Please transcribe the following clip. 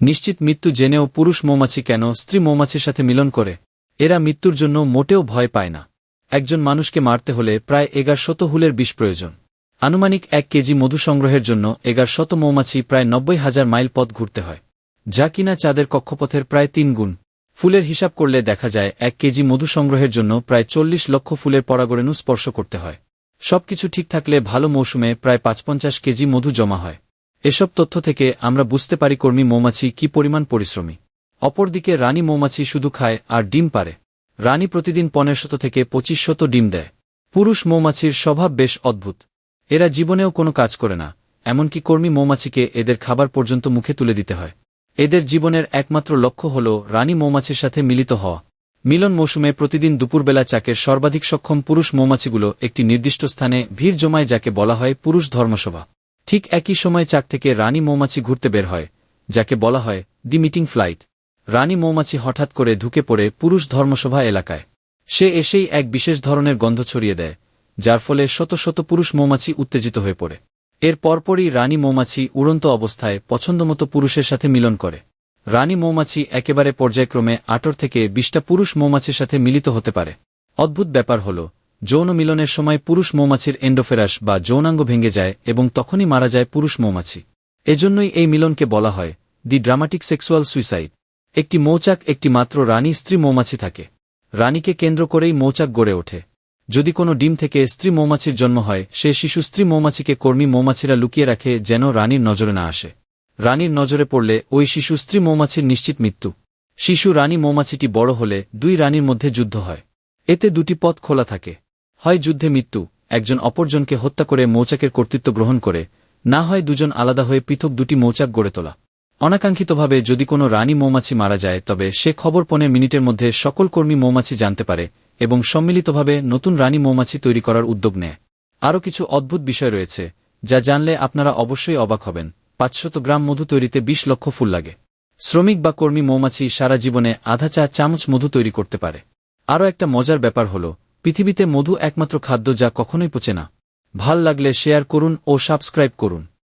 নিশ্চিত মৃত্যু জেনেও পুরুষ মৌমাছি কেন স্ত্রী মৌমাছির সাথে মিলন করে? এরা মৃত্যুর জন্য মোটেও ভয় পায় না। একজন মানুষকে মারতে হলে প্রায় এগার শত হুলের বিষ প্রয়োজন। আনুমানিক এক কেজি মধু সংগ্রহের জন্য এগার শত মৌমাছি প্রায় নব্বই হাজার মাইল পথ ঘুরতে হয়। যা কিনা চাঁদের কক্ষপথের প্রায় তিন গুণ। ফুলের হিসাব করলে দেখা যায় এক কেজি মধু সংগ্রহের জন্য প্রায় চল্লিশ লক্ষ ফুলের পরাগরেণু স্পর্শ করতে হয়। সবকিছু ঠিক থাকলে ভালো মৌসুমে প্রায় পাঁচপঞ্চাশ কেজি মধু জমা হয়। এসব তথ্য থেকে আমরা বুঝতে পারি কর্মী মৌমাছি কি পরিমাণ পরিশ্রমী। অপরদিকে রানী মৌমাছি শুধু খায় আর ডিম পারে। রানী প্রতিদিন পনেরো শত থেকে পঁচিশ শত ডিম দেয়। পুরুষ মৌমাছির স্বভাব বেশ অদ্ভুত। এরা জীবনেও কোনো কাজ করে না, এমনকি কর্মী মৌমাছিকে এদের খাবার পর্যন্ত মুখে তুলে দিতে হয়। এদের জীবনের একমাত্র লক্ষ্য হল রানী মৌমাছির সাথে মিলিত হওয়া। মিলন মৌসুমে প্রতিদিন দুপুরবেলা চাকের সর্বাধিক সক্ষম পুরুষ মৌমাছিগুলো একটি নির্দিষ্ট স্থানে ভিড় জমায় যাকে বলা হয় পুরুষ ধর্মসভা। ঠিক একই সময় চাক থেকে রানী মৌমাছি ঘুরতে বের হয়, যাকে বলা হয় দি মিটিং ফ্লাইট। রানী মৌমাছি হঠাৎ করে ঢুকে পড়ে পুরুষ ধর্মসভা এলাকায়। সে এসেই এক বিশেষ ধরনের গন্ধ ছড়িয়ে দেয়, যার ফলে শত শত পুরুষ মৌমাছি উত্তেজিত হয়ে পড়ে। এর পরপরই রানী মৌমাছি উড়ন্ত অবস্থায় পছন্দমতো পুরুষের সাথে মিলন করে। রানী মৌমাছি একেবারে পর্যায়ক্রমে আটর থেকে বিশটা পুরুষ মৌমাছির সাথে মিলিত হতে পারে। অদ্ভুত ব্যাপার হল যৌন মিলনের সময় পুরুষ মৌমাছির এন্ডোফেরাস বা যৌনাঙ্গ ভেঙে যায় এবং তখনই মারা যায় পুরুষ মৌমাছি। এজন্যই এই মিলনকে বলা হয়, দি ড্রামাটিক সেক্সুয়াল সুইসাইড। একটি মৌচাক, একটি মাত্র রানী স্ত্রী মৌমাছি থাকে। রানীকে কেন্দ্র করেই মৌচাক গড়ে ওঠে। যদি কোনো ডিম থেকে স্ত্রী মৌমাছির জন্ম হয়, সে শিশু স্ত্রী মৌমাছিকে কর্মী মৌমাছিরা লুকিয়ে রাখে যেন রানীর নজরে না আসে। রানীর নজরে পড়লে ওই শিশু স্ত্রী মৌমাছির নিশ্চিত মৃত্যু। শিশু রানী মৌমাছিটি বড় হলে দুই রানীর মধ্যে যুদ্ধ হয়। এতে দুটি পথ খোলা থাকে। হয় যুদ্ধে মৃত্যু, একজন অপরজনকে হত্যা করে মৌচাকের কর্তৃত্ব গ্রহণ করে, না হয় দুজন আলাদা হয়ে পৃথক দুটি মৌচাক গড়ে তোলা। অনাকাঙ্ক্ষিতভাবে যদি কোনো রানী মৌমাছি মারা যায়, তবে সে খবর পনেরো মিনিটের মধ্যে সকল কর্মী মৌমাছি জানতে পারে এবং সম্মিলিতভাবে নতুন রানী মৌমাছি তৈরি করার উদ্যোগ নেয়। আরও কিছু অদ্ভুত বিষয় রয়েছে, যা জানলে আপনারা অবশ্যই অবাক হবেন। পাঁচশত গ্রাম মধু তৈরিতে ২০ লক্ষ ফুল লাগে। শ্রমিক বা কর্মী মৌমাছি সারা জীবনে আধা চা চামচ মধু তৈরি করতে পারে। আরও একটা মজার ব্যাপার হল পৃথিবীতে মধু একমাত্র খাদ্য যা কখনোই পচে না। ভালো লাগলে শেয়ার করুন ও সাবস্ক্রাইব করুন।